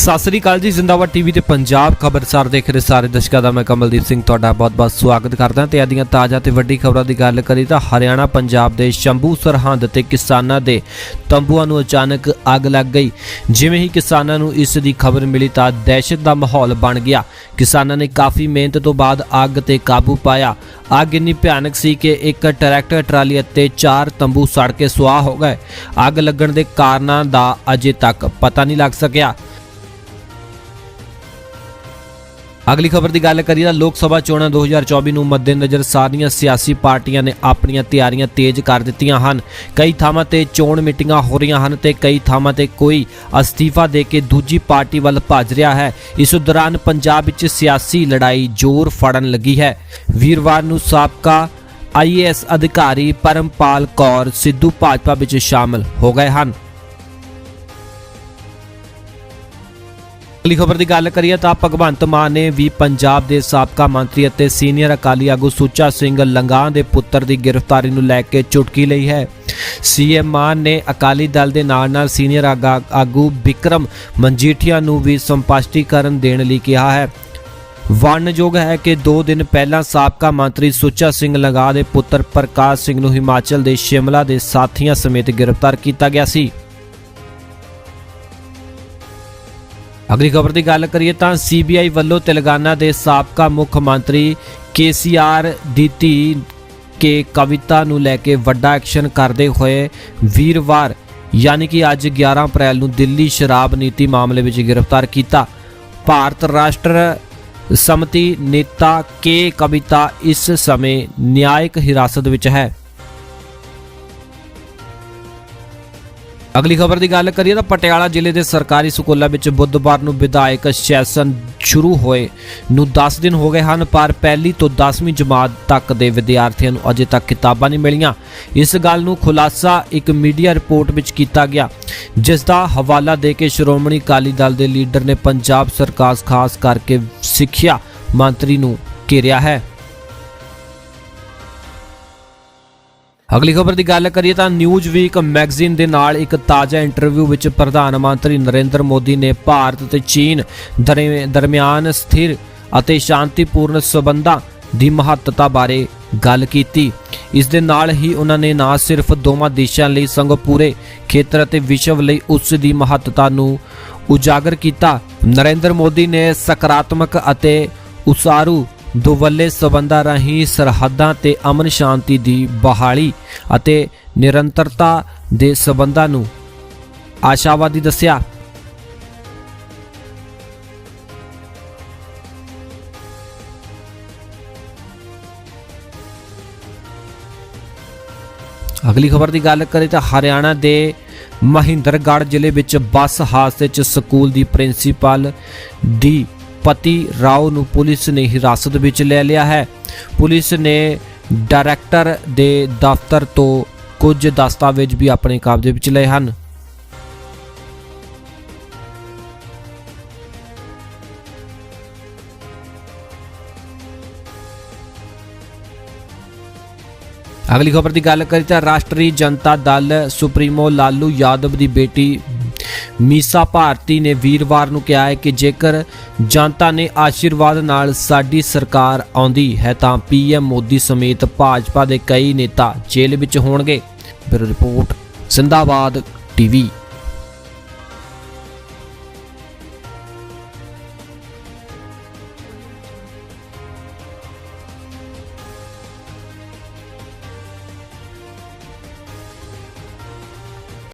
ਸਤਿ ਸ੍ਰੀ ਅਕਾਲ ਜੀ, ਜ਼ਿੰਦਾਬਾਦ ਟੀਵੀ ਤੇ ਪੰਜਾਬ ਖਬਰਸਾਰ ਦੇਖ ਰਹੇ ਸਾਰੇ ਦਰਸ਼ਕਾਂ ਦਾ, ਮੈਂ ਕਮਲਦੀਪ ਸਿੰਘ ਤੁਹਾਡਾ ਬਹੁਤ-ਬਹੁਤ ਸਵਾਗਤ ਕਰਦਾ। ਤੇ ਆਦੀਆਂ ਤਾਜ਼ਾ ਤੇ ਵੱਡੀ ਖਬਰਾਂ ਦੀ ਗੱਲ ਕਰੀ ਤਾਂ ਹਰਿਆਣਾ, ਪੰਜਾਬ ਦੇ ਸ਼ੰਭੂ ਸਰਹੰਦ ਤੇ ਕਿਸਾਨਾਂ ਦੇ ਤੰਬੂਆਂ ਨੂੰ ਅਚਾਨਕ ਅੱਗ ਲੱਗ ਗਈ। ਜਿਵੇਂ ਹੀ ਕਿਸਾਨਾਂ ਨੂੰ ਇਸ ਦੀ ਖਬਰ ਮਿਲੀ ਤਾਂ ਦਹਿਸ਼ਤ ਦਾ ਮਾਹੌਲ ਬਣ ਗਿਆ। ਕਿਸਾਨਾਂ ਨੇ ਕਾਫੀ ਮਿਹਨਤ ਤੋਂ ਬਾਅਦ ਅੱਗ ਤੇ ਕਾਬੂ ਪਾਇਆ। ਅੱਗ ਇੰਨੀ ਭਿਆਨਕ ਸੀ ਕਿ ਇੱਕ ਟਰੈਕਟਰ, ਟਰਾਲੀ ਅਤੇ ਚਾਰ ਤੰਬੂ ਸੜ ਕੇ ਸੁਆਹ ਹੋ ਗਏ। ਅੱਗ ਲੱਗਣ ਦੇ ਕਾਰਨਾਂ ਦਾ ਅਜੇ ਤੱਕ ਪਤਾ ਨਹੀਂ ਲੱਗ ਸਕਿਆ। ਅਗਲੀ ਖਬਰ ਦੀ ਗੱਲ ਕਰੀਏ ਤਾਂ ਲੋਕ ਸਭਾ ਚੋਣਾਂ 2024 ਨੂੰ ਮੱਦੇਨਜ਼ਰ ਸਾਰੀਆਂ ਸਿਆਸੀ ਪਾਰਟੀਆਂ ਨੇ ਆਪਣੀਆਂ ਤਿਆਰੀਆਂ ਤੇਜ਼ ਕਰ ਦਿੱਤੀਆਂ ਹਨ। ਕਈ ਥਾਵਾਂ ਤੇ ਚੋਣ ਮੀਟਿੰਗਾਂ ਹੋ ਰਹੀਆਂ ਹਨ ਤੇ ਕਈ ਥਾਵਾਂ ਤੇ ਕੋਈ ਅਸਤੀਫਾ ਦੇ ਕੇ ਦੂਜੀ ਪਾਰਟੀ ਵੱਲ ਭੱਜ ਰਿਹਾ ਹੈ। ਇਸ ਦੌਰਾਨ ਪੰਜਾਬ ਵਿੱਚ ਸਿਆਸੀ ਲੜਾਈ ਜ਼ੋਰ ਫੜਨ ਲੱਗੀ ਹੈ। ਵੀਰਵਾਰ ਨੂੰ ਸਾਬਕਾ ਆਈਏਐਸ ਅਧਿਕਾਰੀ ਪਰਮਪਾਲ ਕੌਰ ਸਿੱਧੂ ਭਾਜਪਾ ਵਿੱਚ ਸ਼ਾਮਲ ਹੋ ਗਏ ਹਨ। ਅਗਲੀ ਖਬਰ ਦੀ ਗੱਲ ਕਰੀਏ ਤਾਂ ਭਗਵੰਤ ਮਾਨ ਨੇ ਵੀ ਪੰਜਾਬ ਦੇ ਸਾਬਕਾ ਮੰਤਰੀ ਅਤੇ ਸੀਨੀਅਰ ਅਕਾਲੀ ਆਗੂ ਸੁੱਚਾ ਸਿੰਘ ਲੰਗਾਹ ਦੇ ਪੁੱਤਰ ਦੀ ਗ੍ਰਿਫਤਾਰੀ ਨੂੰ ਲੈ ਕੇ ਚੁਟਕੀ ਲਈ ਹੈ। ਸੀਐਮ ਮਾਨ ਨੇ ਅਕਾਲੀ ਦਲ ਦੇ ਨਾਲ-ਨਾਲ ਸੀਨੀਅਰ ਆਗਾ- ਆਗੂ ਵਿਕਰਮ ਮਨਜੀਠੀਆ ਨੂੰ ਵੀ ਸੰਪਸ਼ਟੀਕਰਨ ਦੇਣ ਲਈ ਕਿਹਾ ਹੈ। ਵਰਣਯੋਗ ਹੈ ਕਿ 2 ਦਿਨ ਪਹਿਲਾਂ ਸਾਬਕਾ ਮੰਤਰੀ ਸੁੱਚਾ ਸਿੰਘ ਲੰਗਾਹ ਦੇ ਪੁੱਤਰ ਪ੍ਰਕਾਸ਼ ਸਿੰਘ ਨੂੰ ਹਿਮਾਚਲ ਦੇ ਸ਼ਿਮਲਾ ਦੇ ਸਾਥੀਆਂ ਸਮੇਤ ਗ੍ਰਿਫਤਾਰ ਕੀਤਾ ਗਿਆ ਸੀ। ਅਗਲੀ ਖਬਰ ਦੀ ਗੱਲ ਕਰੀਏ ਤਾਂ ਸੀਬੀਆਈ ਵੱਲੋਂ ਤੇਲੰਗਾਨਾ ਦੇ ਸਾਬਕਾ ਮੁੱਖ ਮੰਤਰੀ ਕੇਸੀਆਰ ਦੀ ਧੀ ਕੇ ਕਵਿਤਾ ਨੂੰ ਲੈ ਕੇ ਵੱਡਾ ਐਕਸ਼ਨ ਕਰਦੇ ਹੋਏ ਵੀਰਵਾਰ, ਯਾਨੀ ਕਿ ਅੱਜ 11 ਅਪ੍ਰੈਲ ਨੂੰ ਦਿੱਲੀ ਸ਼ਰਾਬ ਨੀਤੀ ਮਾਮਲੇ ਵਿੱਚ ਗ੍ਰਿਫਤਾਰ ਕੀਤਾ। ਭਾਰਤ ਰਾਸ਼ਟਰ ਸਮਤੀ ਨੇਤਾ ਕੇ ਕਵਿਤਾ ਇਸ ਸਮੇਂ ਨਿਆਇਕ ਹਿਰਾਸਤ ਵਿੱਚ ਹੈ। ਅਗਲੀ ਖਬਰ ਦੀ ਗੱਲ ਕਰੀਏ ਤਾਂ ਪਟਿਆਲਾ ਜ਼ਿਲ੍ਹੇ ਦੇ ਸਰਕਾਰੀ ਸਕੂਲਾਂ ਵਿੱਚ ਬੁੱਧਵਾਰ ਨੂੰ ਵਿਧਾਇਕ ਸੈਸ਼ਨ ਸ਼ੁਰੂ ਹੋਏ ਨੂੰ 10 ਦਿਨ ਹੋ ਗਏ ਹਨ, ਪਰ ਪਹਿਲੀ ਤੋਂ 10ਵੀਂ ਜਮਾਤ ਤੱਕ ਦੇ ਵਿਦਿਆਰਥੀਆਂ ਨੂੰ ਅਜੇ ਤੱਕ ਕਿਤਾਬਾਂ ਨਹੀਂ ਮਿਲੀਆਂ। ਇਸ ਗੱਲ ਨੂੰ ਖੁਲਾਸਾ ਇੱਕ ਮੀਡੀਆ ਰਿਪੋਰਟ ਵਿੱਚ ਕੀਤਾ ਗਿਆ, ਜਿਸ ਦਾ ਹਵਾਲਾ ਦੇ ਕੇ ਸ਼੍ਰੋਮਣੀ ਅਕਾਲੀ ਦਲ ਦੇ ਲੀਡਰ ਨੇ ਪੰਜਾਬ ਸਰਕਾਰ ਖਾਸ ਕਰਕੇ ਸਿੱਖਿਆ ਮੰਤਰੀ ਨੂੰ ਘੇਰਿਆ ਹੈ। ਅਗਲੀ ਖਬਰ ਦੀ ਗੱਲ ਕਰੀਏ ਤਾਂ ਨਿਊਜ਼ ਵੀਕ ਮੈਗਜ਼ੀਨ ਦੇ ਨਾਲ ਇੱਕ ਤਾਜ਼ਾ ਇੰਟਰਵਿਊ ਵਿੱਚ ਪ੍ਰਧਾਨ ਮੰਤਰੀ ਨਰਿੰਦਰ ਮੋਦੀ ਨੇ ਭਾਰਤ ਅਤੇ ਚੀਨ ਦਰਮਿ- ਦਰਮਿਆਨ ਸਥਿਰ ਅਤੇ ਸ਼ਾਂਤੀਪੂਰਨ ਸਬੰਧਾਂ ਦੀ ਮਹੱਤਤਾ ਬਾਰੇ ਗੱਲ ਕੀਤੀ। ਇਸ ਦੇ ਨਾਲ ਹੀ ਉਹਨਾਂ ਨੇ ਨਾ ਸਿਰਫ ਦੋਵਾਂ ਦੇਸ਼ਾਂ ਲਈ ਸਗੋਂ ਪੂਰੇ ਖੇਤਰ ਅਤੇ ਵਿਸ਼ਵ ਲਈ ਉਸ ਦੀ ਮਹੱਤਤਾ ਨੂੰ ਉਜਾਗਰ ਕੀਤਾ, ਨਰਿੰਦਰ ਮੋਦੀ ਨੇ ਸਕਾਰਾਤਮਕ ਅਤੇ ਉਸਾਰੂ ਦੁਵੱਲੇ ਸਬੰਧਾਂ ਰਾਹੀਂ ਸਰਹੱਦਾਂ ਤੇ ਅਮਨ ਸ਼ਾਂਤੀ ਦੀ ਬਹਾਲੀ ਅਤੇ ਨਿਰੰਤਰਤਾ ਦੇ ਸਬੰਧਾਂ ਨੂੰ ਆਸ਼ਾਵਾਦੀ ਦੱਸਿਆ। ਅਗਲੀ ਖਬਰ ਦੀ ਗੱਲ ਕਰੀਏ ਤਾਂ ਹਰਿਆਣਾ ਦੇ ਮਹਿੰਦਰਗੜ੍ਹ ਜ਼ਿਲ੍ਹੇ ਵਿੱਚ ਬੱਸ ਹਾਦਸੇ 'ਚ ਸਕੂਲ ਦੀ ਪ੍ਰਿੰਸੀਪਲ ਦੀ ਪਤੀ ਰਾਓ ਨੂੰ ਪੁਲਿਸ ਨੇ ਹਿਰਾਸਤ ਵਿੱਚ ਲੈ ਲਿਆ ਹੈ। ਪੁਲਿਸ ਨੇ ਡਾਇਰੈਕਟਰ ਦੇ ਦਫ਼ਤਰ ਤੋਂ ਕੁਝ ਦਸਤਾਵੇਜ਼ ਵੀ ਆਪਣੇ ਕਬਜ਼ੇ ਵਿੱਚ ਲਏ ਹਨ। ਅਗਲੀ ਖਬਰ ਦੀ ਗੱਲ ਕਰੀ ਤਾਂ ਰਾਸ਼ਟਰੀ ਜਨਤਾ ਦਲ ਸੁਪਰੀਮੋ ਲਾਲੂ ਯਾਦਵ ਦੀ ਬੇਟੀ ਮੀਸਾ ਭਾਰਤੀ ਨੇ ਵੀਰਵਾਰ ਨੂੰ ਕਿਹਾ ਹੈ ਕਿ ਜੇਕਰ ਜਨਤਾ ਨੇ ਆਸ਼ੀਰਵਾਦ ਨਾਲ ਸਾਡੀ ਸਰਕਾਰ ਆਉਂਦੀ ਹੈ ਤਾਂ ਪੀਐਮ ਮੋਦੀ ਸਮੇਤ ਭਾਜਪਾ ਦੇ ਕਈ ਨੇਤਾ ਜੇਲ੍ਹ ਵਿੱਚ ਹੋਣਗੇ। ਬਿਊਰੋ ਰਿਪੋਰਟ ਸਿੰਦਾਬਾਦ ਟੀਵੀ।